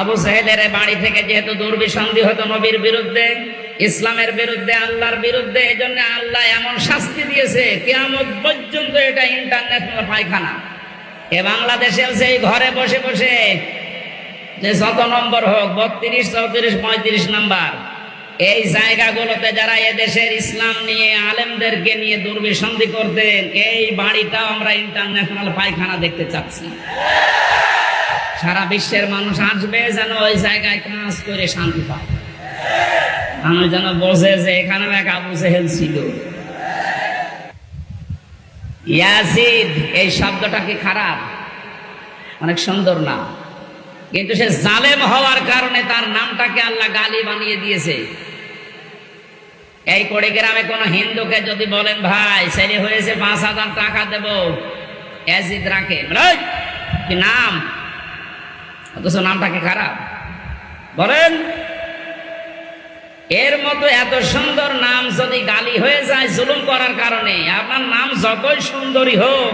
আবু সাহেলের বাড়ি থেকে যেহেতু দুর্বিসন্ধি হতো নবীর বিরুদ্ধে, ইসলামের বিরুদ্ধে, আল্লাহর বিরুদ্ধে এই জন্য আল্লাহ এমন শাস্তি দিয়েছে, কেয়ামত পর্যন্ত এটা ইন্টারন্যাশনাল পায়খানা। এ বাংলাদেশেও সেই ঘরে বসে বসে যে শত নম্বর হোক, বত্রিশ, চৌত্রিশ, পঁয়ত্রিশ নম্বর, এই জায়গাগুলোতে যারা এদেশের ইসলাম নিয়ে আলেমদেরকে নিয়ে দুর্বিসন্ধি করতেন, এই বাড়িটাও আমরা ইন্টারন্যাশনাল পায়খানা দেখতে চাচ্ছি। সারা বিশ্বের মানুষ আসবে যেন ওই জায়গায় কাজ করে শান্তি পায়। মানুষ যেন বোঝে যে এখানেও এক আবু সেহেল ছিল। এই শব্দটা কি খারাপ? অনেক সুন্দর না। কিন্তু সে জালেম হওয়ার কারণে তার নামটাকে আল্লাহ গালি বানিয়ে দিয়েছে। এই কোড়ে গ্রামে কোন হিন্দুকে যদি বলেন, ভাই, ছেলে হয়েছে পাঁচ হাজার টাকা দেব। অ্যাজিদ রাখে। কি নাম? অথচ নামটা কি খারাপ? বলেন, এর মতো এত সুন্দর নাম যদি গালি হয়ে যায় জুলুম করার কারণে, আপনার নাম যতই সুন্দরী হোক,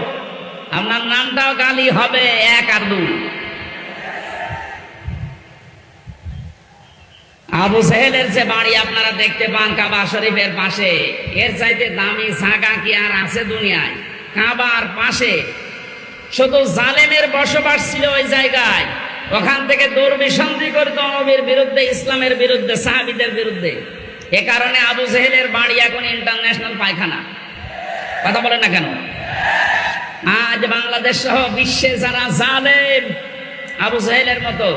আপনার নামটাও গালি হবে এক আর দুই। আবু সেহেলের যে বাড়ি আপনারা দেখতে পান কাবা শরীফের পাশে, এর চাইতে দামি জাগা কি আর আছে দুনিয়ায়? কাবার পাশে। শুধু জালেমের বসবাস ছিল ওই জায়গায়। ওখান থেকে দুর্বিসন্ধি করত নবীর বিরুদ্ধে, ইসলামের বিরুদ্ধে, সাহাবিদের বিরুদ্ধে। এ কারণে আবু সেহেলের বাড়ি এখন ইন্টারন্যাশনাল পায়খানা। কথা বলেন না কেন? আজ বাংলাদেশ সহ বিশ্বে যারা জালেম, আবু সাহেলের মতো,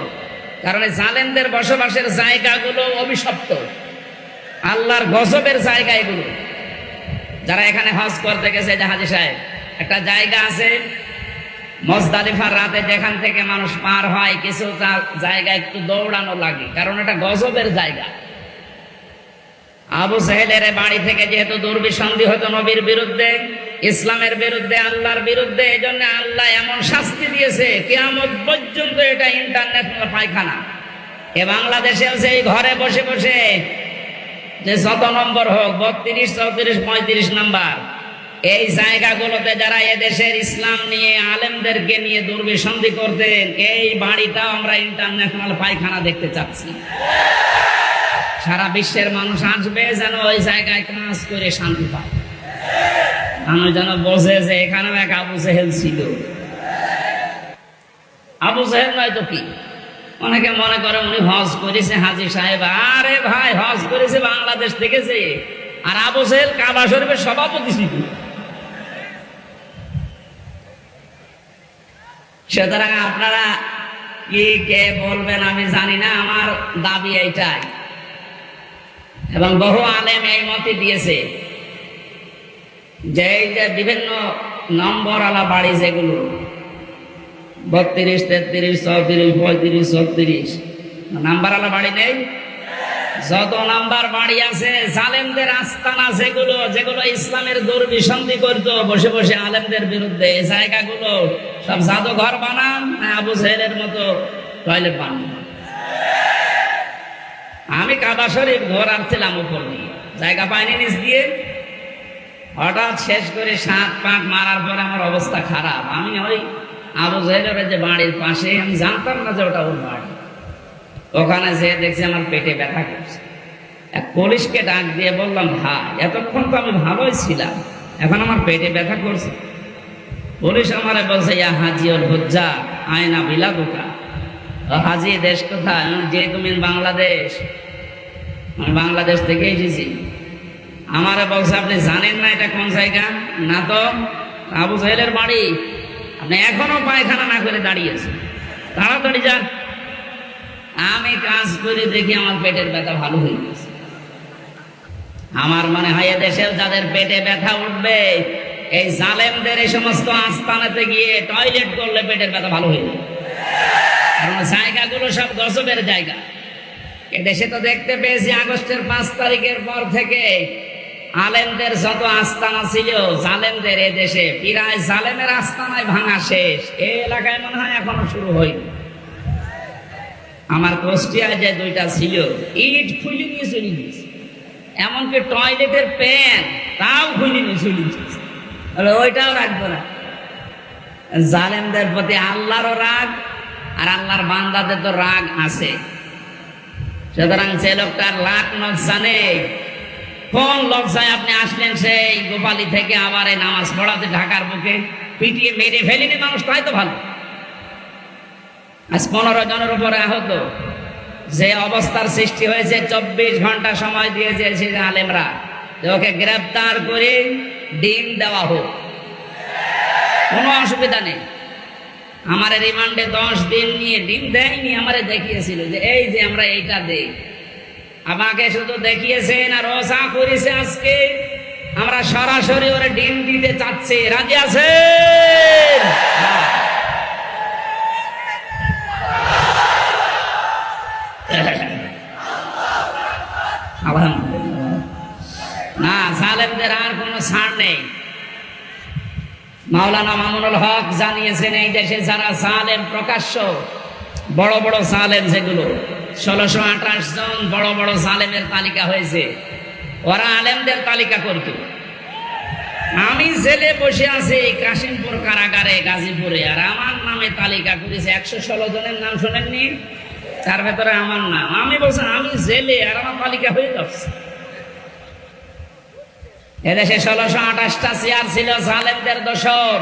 কারণ জালেমদের বসবাসের জায়গাগুলো অভিশপ্ত। আল্লাহর গজবের জায়গা এগুলো। যারা এখানে হজ করতে গেছে জাহাজি সাহেব, একটা জায়গা আছে মজদালিফার রাতে যেখান থেকে মানুষ পার হয়, কিছু জায়গা একটু দৌড়ানো লাগে, কারণ এটা গজবের জায়গা। আবু সাহেলের বাড়ি থেকে যেহেতু দুর্বিসন্ধি হতো নবীর বিরুদ্ধে, ইসলামের বিরুদ্ধে, আল্লাহর বিরুদ্ধে এই জন্য আল্লাহ এমন শাস্তি দিয়েছে, কেয়ামত পর্যন্ত এটা ইন্টারন্যাশনাল পায়খানা। এ বাংলাদেশেও সেই ঘরে বসে বসে যে শত নম্বর হোক, বত্রিশ, চৌত্রিশ, পঁয়ত্রিশ নাম্বার এই জায়গাগুলোতে যারা এদেশের ইসলাম নিয়ে আলেমদেরকে নিয়ে দুর্বিসন্ধি করতেন, এই বাড়িটাও আমরা ইন্টারন্যাশনাল পায়খানা দেখতে চাচ্ছি। সারা বিশ্বের মানুষ আসবে যেন ওই জায়গায় কাজ করে শান্তি পায়। আমি যেন বোঝে যে এখানেও এক আবু সেহেল ছিল। আবু সাহেব নয় তো কি? অনেকে মনে করে উনি হজ করেছে হাজি সাহেব। আরে ভাই, হজ করেছে বাংলাদেশ থেকে যে। আর আবু সাহেব কাবা শরীফের সভাপতি ছিল। সুতরাং আপনারা কি, কে বলবেন আমি জানি না, আমার দাবি এইটাই। এবং বহু আলেম এই মতে দিয়েছে যে এই যে বিভিন্ন নম্বর আলা বাড়ি যেগুলো, বত্রিশ, তেত্রিশ, চৌত্রিশ, পঁয়ত্রিশ, ছত্রিশ নাম্বার আলা বাড়ি নেই? যত নাম্বার বাড়ি আছে, জালেমদের আস্তানা যেগুলো যেগুলো ইসলামের দুর্বিসন্ধি করতো, বসে বসে আলেমদের বিরুদ্ধে, এই জায়গাগুলো সব জাদুঘর বানান না আবু সাহেলের মতো টয়লেট বানান। আমি কাবা শরীফ ঘর আসছিলাম উপর দিয়ে। জায়গা পাইনি নিচ দিয়ে। হঠাৎ শেষ করে সাত পাঁচ মারার পরে আমার অবস্থা খারাপ। আমি ওই আবু জাহেলের যে বাড়ির পাশে, আমি জানতাম না যে ওটা ওর বাড়ি। ওখানে যেয়ে দেখছি আমার পেটে ব্যথা করছে। এক পুলিশকে ডাক দিয়ে বললাম, ভাই, এতক্ষণ তো আমি ভালোই ছিলাম। এখন আমার পেটে ব্যথা করছে। পুলিশ আমারে বলছে, ইয়া হাজি ওর হুজ্জা, আয়না বিলা দোকা হাজি, দেশ কোথায়? যে তুমি বাংলাদেশ। আমি বাংলাদেশ থেকে এসেছি। আমারে বলছে, আপনি জানেন না এটা কোন জায়গা? না তো, আবু সাহেলের বাড়ি। আপনি এখনও পায়খানা না করে দাঁড়িয়েছেন তাড়াতাড়ি যান। আমি কাজ করে দেখি আমার পেটের ব্যথা ভালো হয়ে গেছে। আমার মনে হয় দেশের যাদের পেটে ব্যথা উঠবে এই জালেমদের এই সমস্ত আস্তানাতে গিয়ে টয়লেট করলে পেটের ব্যথা ভালো হয়ে কারণ জায়গাগুলো সব গজবের জায়গা। এদেশে তো দেখতে পেয়েছি, আগস্টের পাঁচ তারিখের পর থেকে আলেমদের যত আস্তানা ছিল, জালেমদের এ দেশে প্রায় জালেমের আস্তানায় ভাঙা শেষ। এই এলাকায় মনে হয় এখনও শুরু হয়নি। আমার কোষ্টিয়ায় যে দুইটা ছিল, ইট খুলে নিয়ে চলে গিয়েছে। এমনকি টয়লেটের প্যান তাও খুলে নিয়ে চলে গিয়েছে। ওইটাও রাখব না। জালেমদের প্রতি আল্লাহরও রাগ আর আল্লাহর বান্দাদের তো রাগ আছে। সুতরাং সে লোকটার লাখ নেই কোন লজ্জায় আপনি আসলেন সেই গোপালী থেকে আবার এই নামাজ পড়াতে ঢাকার বুকে পিটিয়ে মেরে ফেলিনি মানুষ তাই তো ভালো। আজ পনেরো জনের উপরে আহত। যে অবস্থার সৃষ্টি হয়েছে, চব্বিশ ঘণ্টা সময় দিয়েছে আলেমরা। ওকে গ্রেপ্তার করে ডিম দেওয়া হোক। কোনো অসুবিধা নেই। আমার রিমান্ডে দশ দিন নিয়ে ডিম দেয়নি, আমারে দেখিয়েছিল যে এই যে আমরা এইটা দেই। আমাকে শুধু দেখিয়েছেন আর রসা করেছে আজকে। আমরা সরাসরি ওরা ডিম দিতে চাচ্ছে। রাজি আছেন হ্যাঁ। আলহামদুলিল্লাহ। না সালেমদের আর কোনো ছাড় নেই। মাওলানা মামুনুল হক জানিয়েছেন, এই দেশে যারা সালেম প্রকাশ্য, বড় বড় সালেম যেগুলো, ষোলোশো আঠাশ জন বড় বড় সালেমের তালিকা হয়েছে। ওরা আলেমদের তালিকা করত। আমি জেলে বসে আছি কাশিমপুর কারাগারে, গাজীপুরে, আর আমার নামে তালিকা করেছে। একশো ষোলো জনের নাম শোনেননি? তার ভেতরে আমার নাম। আমি বলছি, আমি জেলে আর আমার তালিকা হয়ে যাচ্ছে। এদেশে ষোলোশো আঠাশটা চেয়ার ছিল সালেমদের দোসর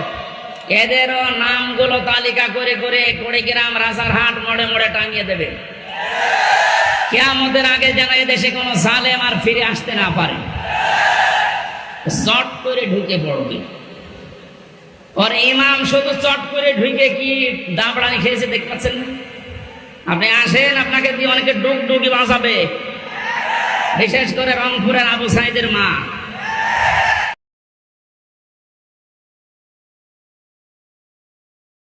এদেরও নামগুলো তালিকা করে করে কুড়িগ্রাম রাজারহাট মোড়ে মোড়ে টাঙিয়ে দেবে। কেয়ামতের আগে যেন এদেশে কোনো সালেম আর ফিরে আসতে না পারে। চট করে ঢুকে পড়বে। ওর ইমাম শুধু চট করে ঢুকে কি দাবড়ানি খেয়েছে দেখতে পাচ্ছেন না? আপনি আসেন, আপনাকে দিয়ে অনেকে ডুক ডুকি বাঁচাবে বিশেষ করে রংপুরের আবু সাইদের মা।